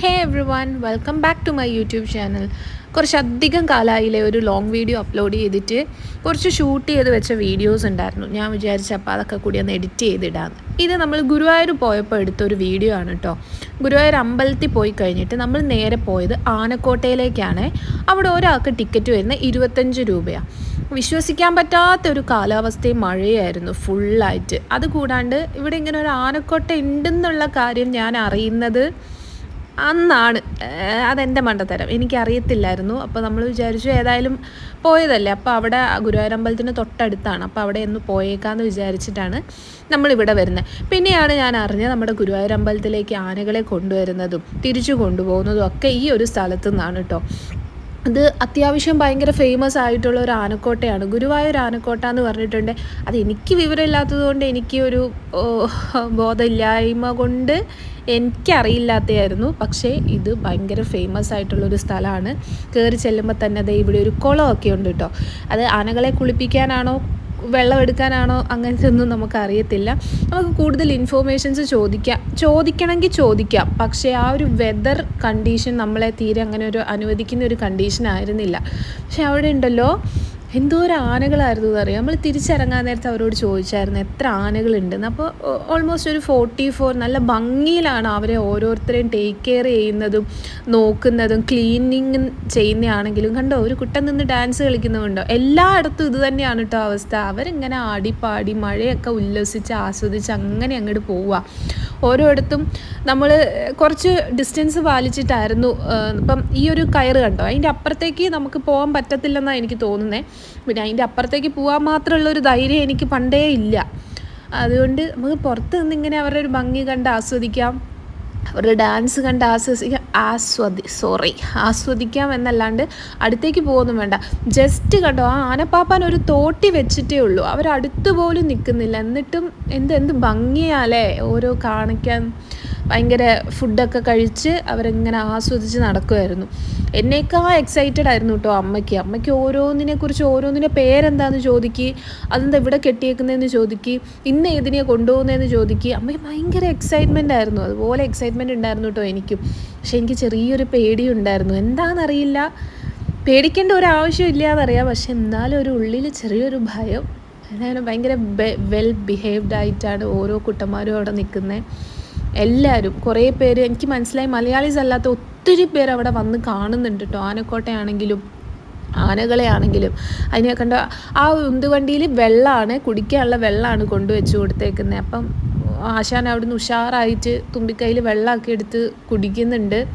Hey everyone welcome back to my YouTube channel കുറച്ചധികം കാലമായില്ലേ ഒരു ലോങ് വീഡിയോ അപ്ലോഡ് ചെയ്തിട്ട്. കുറച്ച് ഷൂട്ട് ചെയ്ത് വെച്ച വീഡിയോസ് ഉണ്ടായിരുന്നു. ഞാൻ വിചാരിച്ച അപ്പോൾ അതൊക്കെ കൂടി ഒന്ന് എഡിറ്റ് ചെയ്തിടാന്ന്. ഇത് നമ്മൾ ഗുരുവായൂർ പോയപ്പോൾ എടുത്തൊരു വീഡിയോ ആണ് കേട്ടോ ഗുരുവായൂർ അമ്പലത്തിൽ പോയി കഴിഞ്ഞിട്ട് നമ്മൾ നേരെ പോയത് ആനക്കോട്ടയിലേക്കാണ്. അവിടെ ഒരാൾക്ക് ടിക്കറ്റ് വരുന്നത് ഇരുപത്തഞ്ച് രൂപയാണ് വിശ്വസിക്കാൻ പറ്റാത്ത ഒരു കാലാവസ്ഥയും മഴയായിരുന്നു ഫുള്ളായിട്ട് അതുകൂടാണ്ട് ഇവിടെ ഇങ്ങനെ ഒരു ആനക്കോട്ട ഉണ്ടെന്നുള്ള കാര്യം ഞാൻ അറിയുന്നത് അന്നാണ്. അതെന്റെ മണ്ടത്തരം. എനിക്കറിയത്തില്ലായിരുന്നു. അപ്പോൾ നമ്മൾ വിചാരിച്ചു ഏതായാലും പോയതല്ലേ. അപ്പോൾ അവിടെ ഗുരുവായൂർ അമ്പലത്തിന് തൊട്ടടുത്താണ്. അപ്പോൾ അവിടെ ഒന്ന് പോയേക്കാന്ന് വിചാരിച്ചിട്ടാണ് നമ്മളിവിടെ വരുന്നത് പിന്നെയാണ് ഞാൻ അറിഞ്ഞത് നമ്മുടെ ഗുരുവായൂർ അമ്പലത്തിലേക്ക് ആനകളെ കൊണ്ടുവരുന്നതും തിരിച്ചു കൊണ്ടുപോകുന്നതും ഒക്കെ ഈ ഒരു സ്ഥലത്തു നിന്നാണ് കേട്ടോ അത് അത്യാവശ്യം ഭയങ്കര ഫേമസ് ആയിട്ടുള്ള ഒരു ആനക്കോട്ടയാണ്. ഗുരുവായൂർ ആനക്കോട്ട എന്ന് പറഞ്ഞിട്ടുണ്ട്. അത് എനിക്ക് വിവരമില്ലാത്തത് കൊണ്ട് എനിക്ക് ഒരു ബോധമില്ലായ്മ കൊണ്ട് എനിക്കറിയില്ലാത്തതായിരുന്നു. പക്ഷേ ഇത് ഭയങ്കര ഫേമസ് ആയിട്ടുള്ളൊരു സ്ഥലമാണ്. കയറി ചെല്ലുമ്പോൾ തന്നെ ദേ ഇവിടെ ഒരു കുളമൊക്കെ ഉണ്ട് കേട്ടോ അത് ആനകളെ കുളിപ്പിക്കാനാണോ വെള്ളം എടുക്കാനാണോ അങ്ങനത്തെ ഒന്നും നമുക്ക് അറിയത്തില്ല നമുക്ക് കൂടുതൽ ഇൻഫോർമേഷൻസ് ചോദിക്കാം. ചോദിക്കണമെങ്കിൽ ചോദിക്കാം. പക്ഷേ ആ ഒരു വെതർ കണ്ടീഷൻ നമ്മളെ തീരെ അങ്ങനെ ഒരു അനുവദിക്കുന്ന ഒരു കണ്ടീഷൻ ആയിരുന്നില്ല. പക്ഷെ അവിടെ ഉണ്ടല്ലോ എന്തോരം ആനകളായിരുന്നു എന്നറിയാം നമ്മൾ തിരിച്ചിറങ്ങാൻ നേരത്തെ അവരോട് ചോദിച്ചായിരുന്നു എത്ര ആനകളുണ്ടെന്ന് അപ്പോൾ ഓൾമോസ്റ്റ് ഒരു ഫോർട്ടി ഫോർ നല്ല ഭംഗിയിലാണ് അവരെ ഓരോരുത്തരെയും ടേക്ക് കെയർ ചെയ്യുന്നതും നോക്കുന്നതും ക്ലീനിങ് ചെയ്യുന്നതാണെങ്കിലും കണ്ടോ ഒരു കുട്ടൻ നിന്ന് ഡാൻസ് കളിക്കുന്നുണ്ടോ എല്ലായിടത്തും ഇത് തന്നെയാണ് കേട്ടോ അവസ്ഥ. അവരിങ്ങനെ ആടിപ്പാടി മഴയൊക്കെ ഉല്ലസിച്ച് ആസ്വദിച്ച് അങ്ങനെ അങ്ങോട്ട് പോവുക ഓരോയിടത്തും നമ്മൾ കുറച്ച് ഡിസ്റ്റൻസ് പാലിച്ചിട്ടായിരുന്നു ഇപ്പം ഈ ഒരു കയറ് കണ്ടോ? അതിന്റെ അപ്പുറത്തേക്ക് നമുക്ക് പോകാൻ പറ്റത്തില്ലെന്നാണ് എനിക്ക് തോന്നുന്നത് പിന്നെ അതിന്റെ അപ്പുറത്തേക്ക് പോകാൻ മാത്രമുള്ള ഒരു ധൈര്യം എനിക്ക് പണ്ടേ ഇല്ല. അതുകൊണ്ട് നമുക്ക് പുറത്ത് നിന്ന് ഇങ്ങനെ അവരുടെ ഒരു ഭംഗി കണ്ട് ആസ്വദിക്കാം. അവരുടെ ഡാൻസ് കണ്ട് ആസ്വദിക്കാം ആസ്വദി സോറി ആസ്വദിക്കാം എന്നല്ലാണ്ട് അടുത്തേക്ക് പോകുന്നു വേണ്ട. ജസ്റ്റ് കണ്ടോ ആ ആനപ്പാപ്പാൻ ഒരു തോട്ടി വെച്ചിട്ടേ ഉള്ളൂ. അവരടുത്ത് പോലും നിൽക്കുന്നില്ല. എന്നിട്ടും എന്ത് എന്ത് ഭംഗിയാലേ ഓരോ കാണിക്കാൻ. ഭയങ്കര ഫുഡൊക്കെ കഴിച്ച് അവരിങ്ങനെ ആസ്വദിച്ച് നടക്കുമായിരുന്നു എന്നേക്കാ എക്സൈറ്റഡ് ആയിരുന്നു കേട്ടോ അമ്മയ്ക്ക്. അമ്മയ്ക്ക് ഓരോന്നിനെ കുറിച്ച് ഓരോന്നിന്റെ പേരെന്താന്ന് ചോദിക്കി അതെന്താ ഇവിടെ കെട്ടിയേക്കുന്നതെന്ന് ചോദിക്കി ഇന്ന് ഏതിനെ കൊണ്ടുപോകുന്നതെന്ന് ചോദിക്കി. അമ്മയ്ക്ക് ഭയങ്കര എക്സൈറ്റ്മെന്റ് ആയിരുന്നു. അതുപോലെ എക്സൈറ്റ്മെന്റ് ഉണ്ടായിരുന്നു കേട്ടോ എനിക്കും. പക്ഷെ എനിക്ക് ചെറിയൊരു പേടിയുണ്ടായിരുന്നു. എന്താണെന്നറിയില്ല പേടിക്കേണ്ട ഒരു ആവശ്യമില്ല എന്നറിയാം പക്ഷെ എന്നാലും ഒരു ഉള്ളിൽ ചെറിയൊരു ഭയം. അതായത് ഭയങ്കര വെൽ ബിഹേവ്ഡ് ആയിട്ടാണ് ഓരോ കുട്ടന്മാരും അവിടെ നിൽക്കുന്നത് എല്ലാവരും കുറേ പേര് എനിക്ക് മനസ്സിലായി മലയാളീസ് അല്ലാത്ത ഒത്തിരി പേര് അവിടെ വന്ന് കാണുന്നുണ്ട് കേട്ടോ ആനക്കോട്ടയാണെങ്കിലും ആനകളെ ആണെങ്കിലും അതിനെ കണ്ട ആ ഉന്തുവണ്ടിയിൽ വെള്ളമാണ് കുടിക്കാനുള്ള വെള്ളമാണ് കൊണ്ടുവച്ച് കൊടുത്തേക്കുന്നത് അപ്പം ആശാൻ അവിടുന്ന് ഉഷാറായിട്ട് തുമ്പിക്കൈയിൽ വെള്ളമൊക്കെ എടുത്ത് കുടിക്കുന്നുണ്ട്.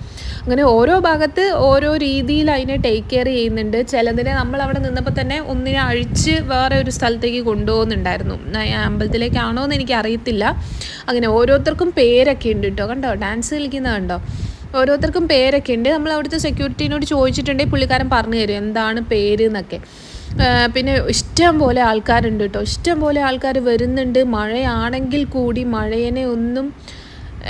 അങ്ങനെ ഓരോ ഭാഗത്ത് ഓരോ രീതിയിൽ അതിനെ ടേക്ക് കെയർ ചെയ്യുന്നുണ്ട്. ചിലതിനെ നമ്മൾ അവിടെ നിന്നപ്പോൾ തന്നെ ഒന്നിനെ അഴിച്ച് വേറെ ഒരു സ്ഥലത്തേക്ക് കൊണ്ടുപോകുന്നുണ്ടായിരുന്നു. അമ്പലത്തിലേക്കാണോ എന്ന് എനിക്ക് അറിയത്തില്ല. അങ്ങനെ ഓരോരുത്തർക്കും പേരൊക്കെ ഉണ്ട് കേട്ടോ. കണ്ടോ? ഡാൻസ് കളിക്കുന്നത് കണ്ടോ? ഓരോരുത്തർക്കും പേരൊക്കെ ഉണ്ട്. നമ്മൾ അവിടുത്തെ സെക്യൂരിറ്റീനോട് ചോദിച്ചിട്ടുണ്ടെങ്കിൽ പുള്ളിക്കാരൻ പറഞ്ഞു തരും. എന്താണ് പേര് എന്നൊക്കെ. പിന്നെ ഇഷ്ടം പോലെ ആൾക്കാരുണ്ട് കേട്ടോ. ഇഷ്ടം പോലെ ആൾക്കാർ വരുന്നുണ്ട്. മഴയാണെങ്കിൽ കൂടി മഴയെ ഒന്നും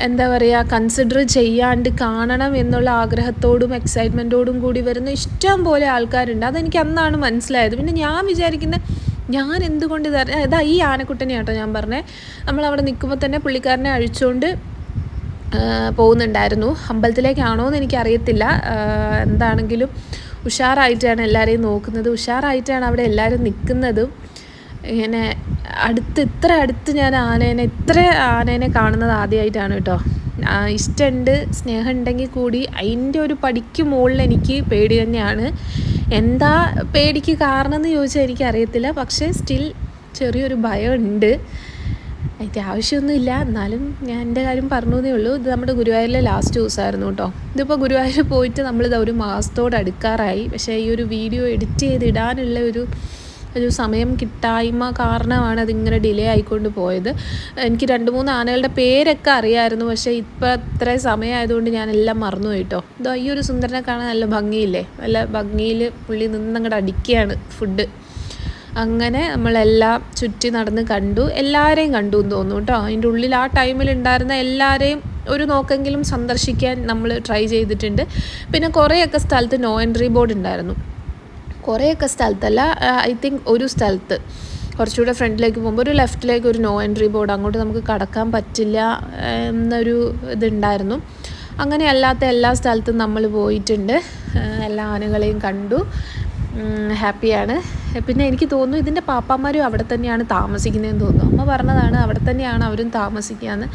എന്താ പറയുക കൺസിഡർ ചെയ്യാണ്ട് കാണണം എന്നുള്ള ആഗ്രഹത്തോടും എക്സൈറ്റ്മെന്റോടും കൂടി വരുന്ന ഇഷ്ടം പോലെ ആൾക്കാരുണ്ട്. അതെനിക്ക് അന്നാണ് മനസ്സിലായത്. പിന്നെ ഞാൻ വിചാരിക്കുന്ന ഞാൻ എന്തുകൊണ്ട് ഇത് ഇതാ ഈ ആനക്കുട്ടനെ കേട്ടോ ഞാൻ പറഞ്ഞത് നമ്മൾ അവിടെ നിൽക്കുമ്പോൾ തന്നെ പുള്ളിക്കാരനെ അഴിച്ചുകൊണ്ട് പോകുന്നുണ്ടായിരുന്നു. അമ്പലത്തിലേക്കാണോ എന്ന് എനിക്കറിയത്തില്ല എന്താണെങ്കിലും ഉഷാറായിട്ടാണ് എല്ലാവരെയും നോക്കുന്നത്. ഉഷാറായിട്ടാണ് അവിടെ എല്ലാവരും നിൽക്കുന്നതും ഇങ്ങനെ അടുത്ത് ഇത്ര അടുത്ത് ഞാൻ ആനേനെ ഇത്ര ആനേനെ കാണുന്നത് ആദ്യമായിട്ടാണ് കേട്ടോ. ഇഷ്ടമുണ്ട് സ്നേഹം ഉണ്ടെങ്കിൽ കൂടി അതിന്റെ ഒരു പടിക്ക് മുകളിൽ എനിക്ക് പേടി തന്നെയാണ്. എന്താ പേടിക്ക് കാരണം എന്ന് ചോദിച്ചാൽ എനിക്കറിയത്തില്ല. പക്ഷേ സ്റ്റിൽ ചെറിയൊരു ഭയമുണ്ട്. അതിന്റെ ആവശ്യമൊന്നുമില്ല. എന്നാലും ഞാൻ എന്റെ കാര്യം പറഞ്ഞു എന്നേ ഉള്ളൂ. ഇത് നമ്മുടെ ഗുരുവായൂരിലെ ലാസ്റ്റ് ദിവസമായിരുന്നു കേട്ടോ. ഇതിപ്പോൾ ഗുരുവായൂർ പോയിട്ട് നമ്മളിത് ഒരു മാസത്തോട് അടുക്കാറായി. പക്ഷേ ഈ ഒരു വീഡിയോ എഡിറ്റ് ചെയ്ത് ഇടാനുള്ള ഒരു ഒരു സമയം കിട്ടായ്മ കാരണമാണ് അതിങ്ങനെ ഡിലേ ആയിക്കൊണ്ട് പോയത്. എനിക്ക് രണ്ട് മൂന്ന് ആനകളുടെ പേരൊക്കെ അറിയായിരുന്നു. പക്ഷേ ഇപ്പം അത്രയും സമയമായതുകൊണ്ട് ഞാനെല്ലാം മറന്നു കേട്ടോ. ഇതോ ഈ ഒരു സുന്ദരനെ കാണാൻ നല്ല ഭംഗിയില്ലേ? നല്ല ഭംഗിയിൽ പുള്ളി നിന്നങ്ങോട്ട് അടിക്കുകയാണ് ഫുഡ് അങ്ങനെ നമ്മളെല്ലാം ചുറ്റി നടന്ന് കണ്ടു. എല്ലാവരെയും കണ്ടു എന്ന് തോന്നുന്നു കേട്ടോ. അതിന്റെ ഉള്ളിൽ ആ ടൈമിൽ ഉണ്ടായിരുന്ന എല്ലാവരെയും ഒരു നോക്കെങ്കിലും സന്ദർശിക്കാൻ നമ്മൾ ട്രൈ ചെയ്തിട്ടുണ്ട്. പിന്നെ കുറേയൊക്കെ സ്ഥലത്ത് നോ എൻട്രി ബോർഡ് ഉണ്ടായിരുന്നു. കുറേയൊക്കെ സ്ഥലത്തല്ല ഐ തിങ്ക് ഒരു സ്ഥലത്ത്. കുറച്ചുകൂടെ ഫ്രണ്ടിലേക്ക് പോകുമ്പോൾ ഒരു ലെഫ്റ്റിലേക്ക് ഒരു നോ എൻട്രി ബോർഡ് അങ്ങോട്ട് നമുക്ക് കടക്കാൻ പറ്റില്ല എന്നൊരു ഇതുണ്ടായിരുന്നു. അങ്ങനെ അല്ലാത്ത എല്ലാ സ്ഥലത്തും നമ്മൾ പോയിട്ടുണ്ട്. എല്ലാ ആനകളെയും കണ്ടു. ഹാപ്പിയാണ് പിന്നെ എനിക്ക് തോന്നുന്നു ഇതിന്റെ പാപ്പാമാരും അവിടെ തന്നെയാണ് താമസിക്കുന്നതെന്ന് തോന്നുന്നു. അമ്മ പറഞ്ഞതാണ് അവിടെ തന്നെയാണ് അവരും താമസിക്കുകയെന്ന്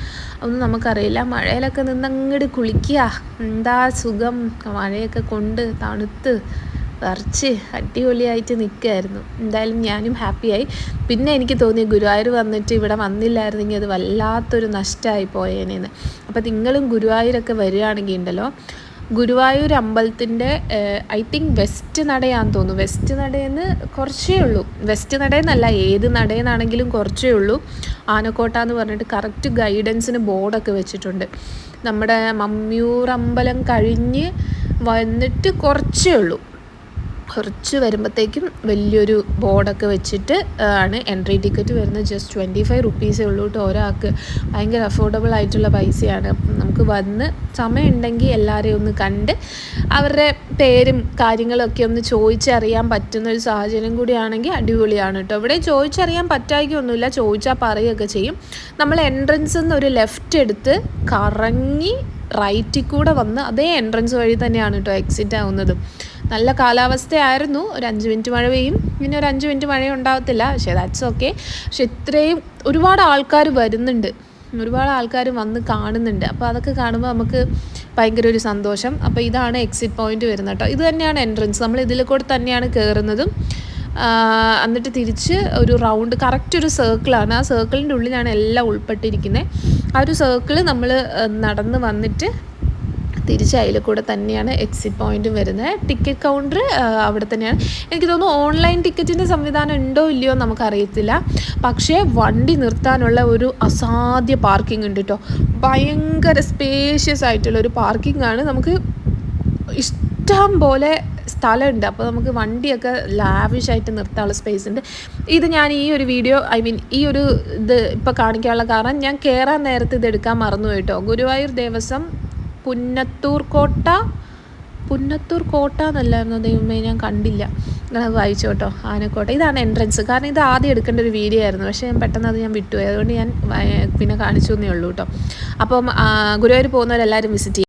ഒന്നും നമുക്കറിയില്ല. മഴയിലൊക്കെ നിന്നങ്ങട് കുളിക്കുക എന്താ സുഖം? മഴയൊക്കെ കൊണ്ട് തണുത്ത് വറച്ച് അടിപൊളിയായിട്ട് നിൽക്കുമായിരുന്നു എന്തായാലും ഞാനും ഹാപ്പിയായി. പിന്നെ എനിക്ക് തോന്നി ഗുരുവായൂർ വന്നിട്ട് ഇവിടെ വന്നില്ലായിരുന്നെങ്കിൽ അത് വല്ലാത്തൊരു നഷ്ടമായി പോയേനേന്ന്. അപ്പോൾ നിങ്ങളും ഗുരുവായൂരൊക്കെ വരികയാണെങ്കിൽ ഉണ്ടല്ലോ ഗുരുവായൂർ അമ്പലത്തിന്റെ ഐ തിങ്ക് വെസ്റ്റ് നടയാന്ന് തോന്നുന്നു. വെസ്റ്റ് നടയെന്ന് കുറച്ചേ ഉള്ളൂ. വെസ്റ്റ് നടയെന്നല്ല ഏത് നടയെന്നാണെങ്കിലും കുറച്ചേ ഉള്ളൂ. ആനക്കോട്ട എന്ന് പറഞ്ഞിട്ട് കറക്റ്റ് ഗൈഡൻസിന് ബോർഡൊക്കെ വെച്ചിട്ടുണ്ട്. നമ്മുടെ മമ്മിയൂർ അമ്പലം കഴിഞ്ഞ് വന്നിട്ട് കുറച്ചേ ഉള്ളൂ. കുറച്ച് വരുമ്പോഴത്തേക്കും വലിയൊരു ബോർഡൊക്കെ വെച്ചിട്ട് ആണ് എൻട്രി ടിക്കറ്റ് വരുന്നത്. ജസ്റ്റ് ട്വന്റി ഫൈവ് റുപ്പീസേ ഉള്ളൂ കേട്ടോ ഒരാൾക്ക്. ഭയങ്കര അഫോർഡബിൾ ആയിട്ടുള്ള പൈസയാണ്. നമുക്ക് വന്ന് സമയമുണ്ടെങ്കിൽ എല്ലാവരെയും ഒന്ന് കണ്ട് അവരുടെ പേരും കാര്യങ്ങളൊക്കെ ഒന്ന് ചോദിച്ചറിയാൻ പറ്റുന്ന ഒരു സാഹചര്യം കൂടിയാണെങ്കിൽ അടിപൊളിയാണ് കേട്ടോ ഇവിടെ ചോദിച്ചറിയാൻ പറ്റായിക്കൊന്നുമില്ല ചോദിച്ചാൽ പറയുകയൊക്കെ ചെയ്യും. നമ്മൾ എൻട്രൻസ് നിന്ന് ഒരു ലെഫ്റ്റ് എടുത്ത് കറങ്ങി റൈറ്റിൽ കൂടെ വന്ന് അതേ എൻട്രൻസ് വഴി തന്നെയാണ് കേട്ടോ എക്സിറ്റ് ആവുന്നത്. നല്ല കാലാവസ്ഥയായിരുന്നു. ഒരു അഞ്ച് മിനിറ്റ് മഴ പെയ്യും പിന്നെ ഒരു അഞ്ച് മിനിറ്റ് മഴ ഉണ്ടാകത്തില്ല പക്ഷേ ദാറ്റ്സ് ഓക്കെ പക്ഷെ ഇത്രയും ഒരുപാട് ആൾക്കാർ വരുന്നുണ്ട്. ഒരുപാട് ആൾക്കാർ വന്ന് കാണുന്നുണ്ട്. അപ്പോൾ അതൊക്കെ കാണുമ്പോൾ നമുക്ക് ഭയങ്കര ഒരു സന്തോഷം. അപ്പോൾ ഇതാണ് എക്സിറ്റ് പോയിന്റ് വരുന്നത് കേട്ടോ ഇത് തന്നെയാണ് എൻട്രൻസ് നമ്മൾ ഇതിൽ കൂടെ തന്നെയാണ് കയറുന്നതും എന്നിട്ട് തിരിച്ച് ഒരു റൗണ്ട് കറക്റ്റ് ഒരു സർക്കിളാണ് ആ സർക്കിളിന്റെ ഉള്ളിലാണ് എല്ലാം ഉൾപ്പെട്ടിരിക്കുന്നത് ആ ഒരു സർക്കിൾ നമ്മൾ നടന്ന് വന്നിട്ട് തിരിച്ച് അതിൽ കൂടെ തന്നെയാണ് എക്സിറ്റ് പോയിന്റും വരുന്നത് ടിക്കറ്റ് കൗണ്ടർ അവിടെ തന്നെയാണ്. എനിക്ക് തോന്നുന്നു ഓൺലൈൻ ടിക്കറ്റിന്റെ സംവിധാനം ഉണ്ടോ ഇല്ലയോ നമുക്കറിയത്തില്ല. പക്ഷേ വണ്ടി നിർത്താനുള്ള ഒരു അസാധ്യ പാർക്കിംഗ് ഉണ്ട് കേട്ടോ ഭയങ്കര സ്പേഷ്യസ് ആയിട്ടുള്ള ഒരു പാർക്കിംഗ് ആണ്. നമുക്ക് ഇഷ്ടം പോലെ സ്ഥലമുണ്ട്. അപ്പോൾ നമുക്ക് വണ്ടിയൊക്കെ ലാവിഷായിട്ട് നിർത്താനുള്ള സ്പേസ് ഉണ്ട്. ഇത് ഞാൻ ഈ ഒരു വീഡിയോ ഐ മീൻ ഈ ഒരു ഇത് ഇപ്പോൾ കാണിക്കാനുള്ള കാരണം ഞാൻ കയറാൻ നേരത്തെ ഇത് എടുക്കാൻ മറന്നു കേട്ടോ ഗുരുവായൂർ ദേവസ്വം പുന്നത്തൂർ കോട്ട പുന്നത്തൂർ കോട്ട എന്നല്ലായിരുന്നു? ദൈവമേ ഞാൻ കണ്ടില്ല. അങ്ങനെ വായിച്ചു കേട്ടോ ആനക്കോട്ട. ഇതാണ് എൻട്രൻസ് കാരണം ഇത് ആദ്യം എടുക്കേണ്ട ഒരു വീഡിയോ ആയിരുന്നു. പക്ഷേ ഞാൻ പെട്ടെന്ന് അത് ഞാൻ വിട്ടുപോയി. അതുകൊണ്ട് ഞാൻ പിന്നെ കാണിച്ചു എന്നേ ഉള്ളൂ കേട്ടോ അപ്പം ഗുരുവായൂർ പോകുന്നവരെല്ലാവരും വിസിറ്റ്